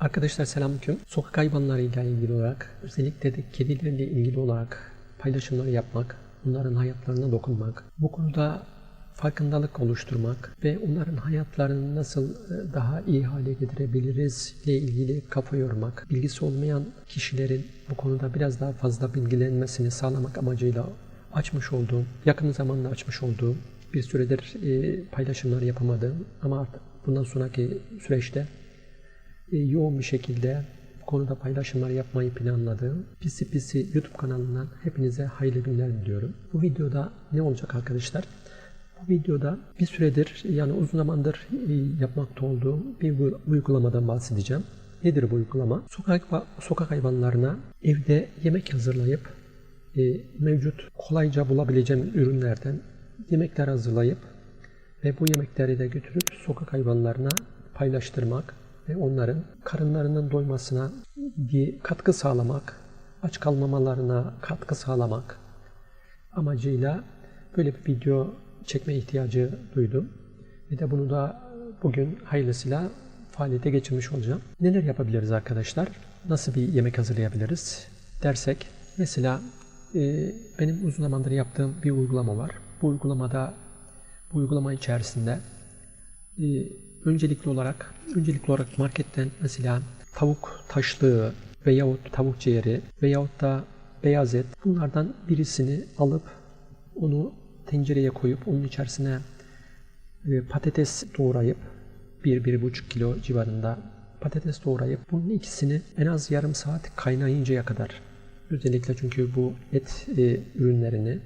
Arkadaşlar selamünaleyküm. Sokak hayvanlarıyla ilgili olarak, özellikle de kedilerle ilgili olarak paylaşımlar yapmak, onların hayatlarına dokunmak, bu konuda farkındalık oluşturmak ve onların hayatlarını nasıl e, daha iyi hale getirebiliriz ile ilgili kafa yormak, bilgisi olmayan kişilerin bu konuda biraz daha fazla bilgilenmesini sağlamak amacıyla açmış olduğum, yakın zamanda açmış olduğum bir süredir e, paylaşımlar yapamadığım ama artık bundan sonraki süreçte yoğun bir şekilde bu konuda paylaşımlar yapmayı planladığım Pisi Pisi YouTube kanalından hepinize hayırlı günler diliyorum. Bu videoda ne olacak arkadaşlar? Bu videoda bir süredir yani uzun zamandır e, yapmakta olduğum bir uy- uygulamadan bahsedeceğim. Nedir bu uygulama? Sokak, sokak hayvanlarına evde yemek hazırlayıp e, mevcut kolayca bulabileceğim ürünlerden yemekler hazırlayıp ve bu yemekleri de götürüp sokak hayvanlarına paylaştırmak onların karınlarının doymasına bir katkı sağlamak, aç kalmamalarına katkı sağlamak amacıyla böyle bir video çekme ihtiyacı duydum. Ve de bunu da bugün hayırlısıyla faaliyete geçirmiş olacağım. Neler yapabiliriz arkadaşlar? Nasıl bir yemek hazırlayabiliriz dersek mesela e, benim uzun zamandır yaptığım bir uygulama var. Bu uygulamada bu uygulama içerisinde e, öncelikli olarak öncelikli olarak marketten mesela tavuk taşlığı veyahut tavuk ciğeri veyahut da beyaz et bunlardan birisini alıp onu tencereye koyup onun içerisine e, patates doğrayıp 1-1,5 kilo civarında patates doğrayıp bunun ikisini en az yarım saat kaynayıncaya kadar özellikle çünkü bu et e, ürünlerini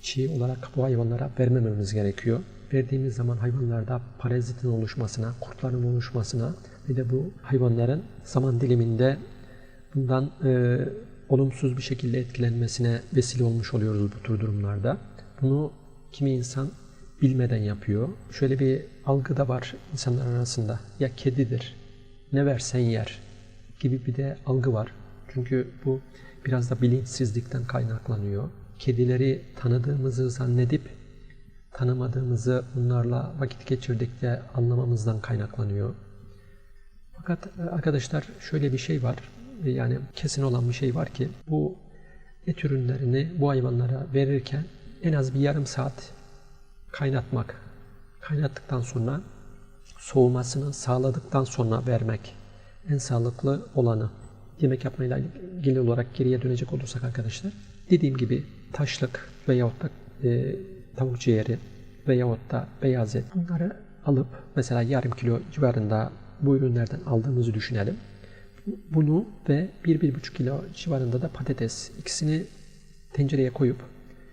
çiğ olarak bu hayvanlara vermememiz gerekiyor. Verdiğimiz zaman hayvanlarda parazitin oluşmasına, kurtların oluşmasına ve de bu hayvanların zaman diliminde bundan e, olumsuz bir şekilde etkilenmesine vesile olmuş oluyoruz bu tür durumlarda. Bunu kimi insan bilmeden yapıyor. Şöyle bir algı da var insanlar arasında. Ya kedidir, ne versen yer gibi bir de algı var. Çünkü bu biraz da bilinçsizlikten kaynaklanıyor. Kedileri tanıdığımızı zannedip tanımadığımızı bunlarla vakit geçirdikçe anlamamızdan kaynaklanıyor. Fakat e, arkadaşlar şöyle bir şey var. E, Yani kesin olan bir şey var ki bu et ürünlerini bu hayvanlara verirken en az bir yarım saat kaynatmak. Kaynattıktan sonra soğumasını sağladıktan sonra vermek en sağlıklı olanı. Yemek yapmayla ilgili olarak geriye dönecek olursak arkadaşlar. Dediğim gibi taşlık veyahut da e, tavuk ciğeri veyahut da beyaz et bunları alıp mesela yarım kilo civarında bu ürünlerden aldığımızı düşünelim. Bunu ve 1-1,5 kilo civarında da patates ikisini tencereye koyup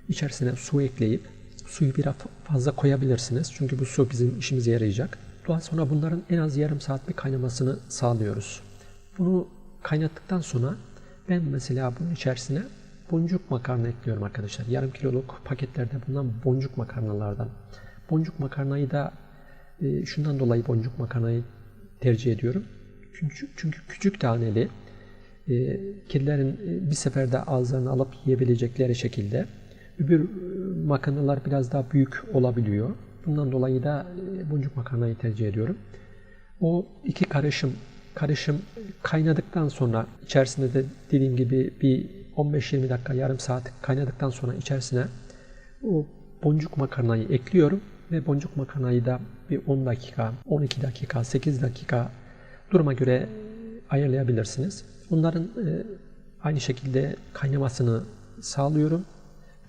içerisine su ekleyip suyu biraz fazla koyabilirsiniz. Çünkü bu su bizim işimize yarayacak. Daha sonra bunların en az yarım saat bir kaynamasını sağlıyoruz. Bunu kaynattıktan sonra ben mesela bunun içerisine boncuk makarna ekliyorum arkadaşlar. Yarım kiloluk paketlerde bulunan boncuk makarnalardan. Boncuk makarnayı da e, şundan dolayı boncuk makarnayı tercih ediyorum. Çünkü, çünkü küçük taneli e, kedilerin e, bir seferde ağızlarına alıp yiyebilecekleri şekilde öbür e, makarnalar biraz daha büyük olabiliyor. Bundan dolayı da e, boncuk makarnayı tercih ediyorum. O iki karışım karışım kaynadıktan sonra içerisinde de dediğim gibi bir 15-20 dakika yarım saat kaynadıktan sonra içerisine o boncuk makarnayı ekliyorum ve boncuk makarnayı da bir 10 dakika, 12 dakika, 8 dakika duruma göre ayarlayabilirsiniz. Onların e, aynı şekilde kaynamasını sağlıyorum.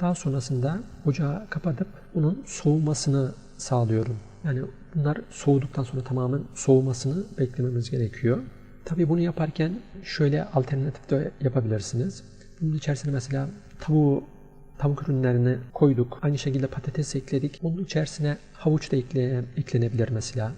Daha sonrasında ocağı kapatıp bunun soğumasını sağlıyorum. Yani bunlar soğuduktan sonra tamamen soğumasını beklememiz gerekiyor. Tabii bunu yaparken şöyle alternatif de yapabilirsiniz. Bunun içerisine mesela tavuğu tavuk ürünlerini koyduk. Aynı şekilde patates ekledik. Bunun içerisine havuç da ekle, eklenebilir mesela.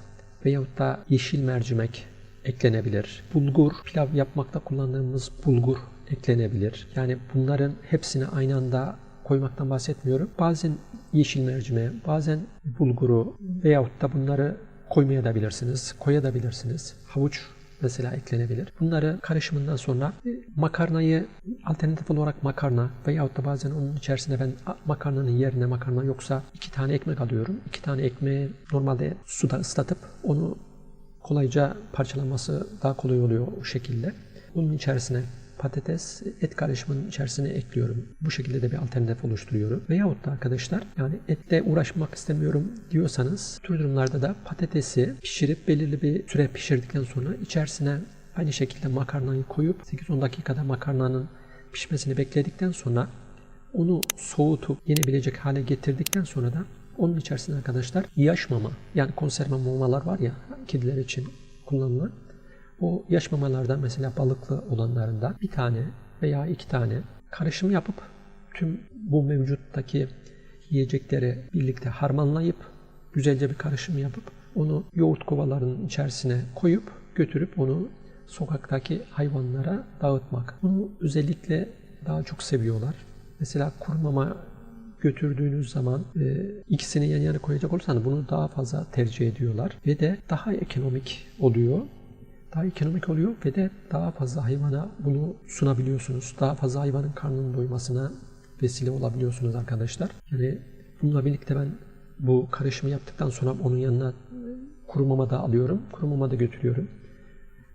Veyahut da yeşil mercimek eklenebilir. Bulgur, pilav yapmakta kullandığımız bulgur eklenebilir. Yani bunların hepsini aynı anda koymaktan bahsetmiyorum. Bazen yeşil mercimeği, bazen bulguru veyahut da bunları koymayabilirsiniz, koyabilirsiniz. Havuç mesela eklenebilir. Bunları karışımından sonra e, makarnayı alternatif olarak makarna veyahut da bazen onun içerisinde ben makarnanın yerine makarna yoksa iki tane ekmek alıyorum. İki tane ekmeği normalde suda ıslatıp onu kolayca parçalanması daha kolay oluyor o şekilde. Bunun içerisine patates et karışımının içerisine ekliyorum. Bu şekilde de bir alternatif oluşturuyorum. Veyahut da arkadaşlar yani etle uğraşmak istemiyorum diyorsanız tür durumlarda da patatesi pişirip belirli bir süre pişirdikten sonra içerisine aynı şekilde makarnayı koyup 8-10 dakikada makarnanın pişmesini bekledikten sonra onu soğutup yenebilecek hale getirdikten sonra da onun içerisine arkadaşlar yaş mama yani konserve mamalar var ya kediler için kullanılan o yaş mamalardan mesela balıklı olanlarından bir tane veya iki tane karışım yapıp tüm bu mevcuttaki yiyecekleri birlikte harmanlayıp güzelce bir karışım yapıp onu yoğurt kovalarının içerisine koyup götürüp onu sokaktaki hayvanlara dağıtmak. Bunu özellikle daha çok seviyorlar. Mesela kuru mama götürdüğünüz zaman e, ikisini yan yana koyacak olursanız bunu daha fazla tercih ediyorlar ve de daha ekonomik oluyor. Daha ekonomik oluyor ve de daha fazla hayvana bunu sunabiliyorsunuz. Daha fazla hayvanın karnının doymasına vesile olabiliyorsunuz arkadaşlar. Yani bununla birlikte ben bu karışımı yaptıktan sonra onun yanına kuru mama da alıyorum. Kuru mama da götürüyorum.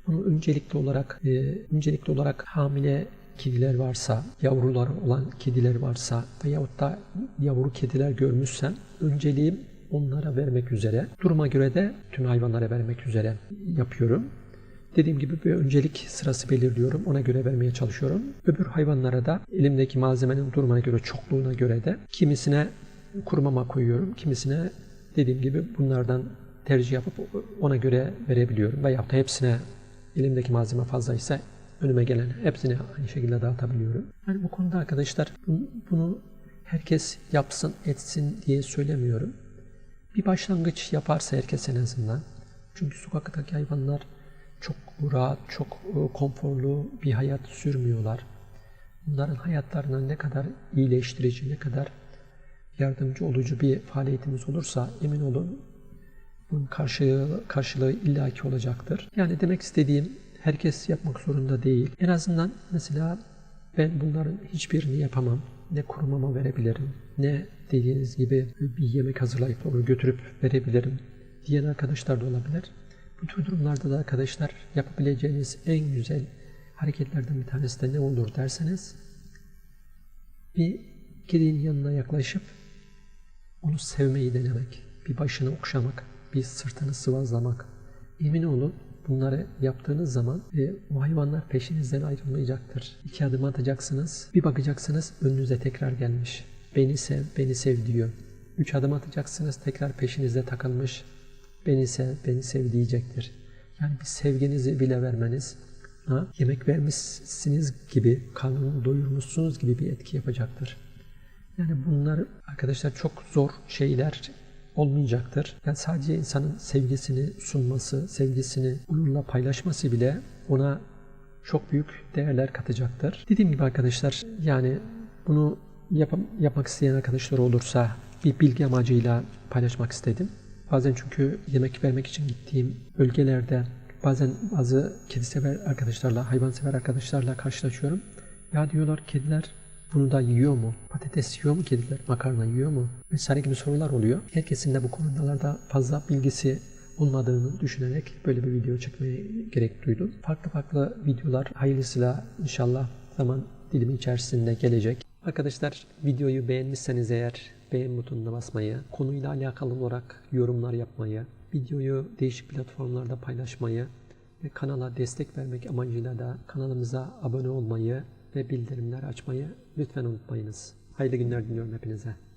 Bunu öncelikli olarak e, öncelikli olarak hamile kediler varsa, yavrular olan kediler varsa veyahut da yavru kediler görmüşsem önceliğim onlara vermek üzere. Duruma göre de tüm hayvanlara vermek üzere yapıyorum. Dediğim gibi bir öncelik sırası belirliyorum. Ona göre vermeye çalışıyorum. Öbür hayvanlara da elimdeki malzemenin durumuna göre, çokluğuna göre de kimisine kuru mama koyuyorum. Kimisine dediğim gibi bunlardan tercih yapıp ona göre verebiliyorum. Veyahut da hepsine elimdeki malzeme fazlaysa önüme gelen hepsini aynı şekilde dağıtabiliyorum. Yani bu konuda arkadaşlar bunu herkes yapsın etsin diye söylemiyorum. Bir başlangıç yaparsa herkes en azından. Çünkü sokaktaki hayvanlar çok rahat, çok konforlu bir hayat sürmüyorlar. Bunların hayatlarına ne kadar iyileştirici, ne kadar yardımcı olucu bir faaliyetimiz olursa emin olun bunun karşılığı, karşılığı illaki olacaktır. Yani demek istediğim herkes yapmak zorunda değil. En azından mesela ben bunların hiçbirini yapamam. Ne kurumama verebilirim, ne dediğiniz gibi bir yemek hazırlayıp onu götürüp verebilirim diyen arkadaşlar da olabilir. Bu tür durumlarda da arkadaşlar yapabileceğiniz en güzel hareketlerden bir tanesi de ne olur derseniz bir kedinin yanına yaklaşıp onu sevmeyi denemek, bir başını okşamak, bir sırtını sıvazlamak. Emin olun bunları yaptığınız zaman e, o hayvanlar peşinizden ayrılmayacaktır. İki adım atacaksınız, bir bakacaksınız önünüze tekrar gelmiş. Beni sev, beni sev diyor. Üç adım atacaksınız tekrar peşinizde takılmış. Beni sev, beni sev diyecektir. Yani bir sevginizi bile vermeniz, ha, yemek vermişsiniz gibi, karnını doyurmuşsunuz gibi bir etki yapacaktır. Yani bunlar arkadaşlar çok zor şeyler olmayacaktır. Yani sadece insanın sevgisini sunması, sevgisini onunla paylaşması bile ona çok büyük değerler katacaktır. Dediğim gibi arkadaşlar yani bunu yap yapmak isteyen arkadaşlar olursa bir bilgi amacıyla paylaşmak istedim. Bazen çünkü yemek vermek için gittiğim bölgelerde bazen bazı kedi sever arkadaşlarla, hayvan sever arkadaşlarla karşılaşıyorum. Ya diyorlar kediler bunu da yiyor mu? Patates yiyor mu kediler? Makarna yiyor mu? Vesaire gibi sorular oluyor. Herkesin de bu konularda fazla bilgisi olmadığını düşünerek böyle bir video çekmeye gerek duydum. Farklı farklı videolar hayırlısıyla inşallah zaman dilimi içerisinde gelecek. Arkadaşlar videoyu beğenmişseniz eğer beğen butonuna basmayı, konuyla alakalı olarak yorumlar yapmayı, videoyu değişik platformlarda paylaşmayı ve kanala destek vermek amacıyla da kanalımıza abone olmayı ve bildirimler açmayı lütfen unutmayınız. Hayırlı günler diliyorum hepinize.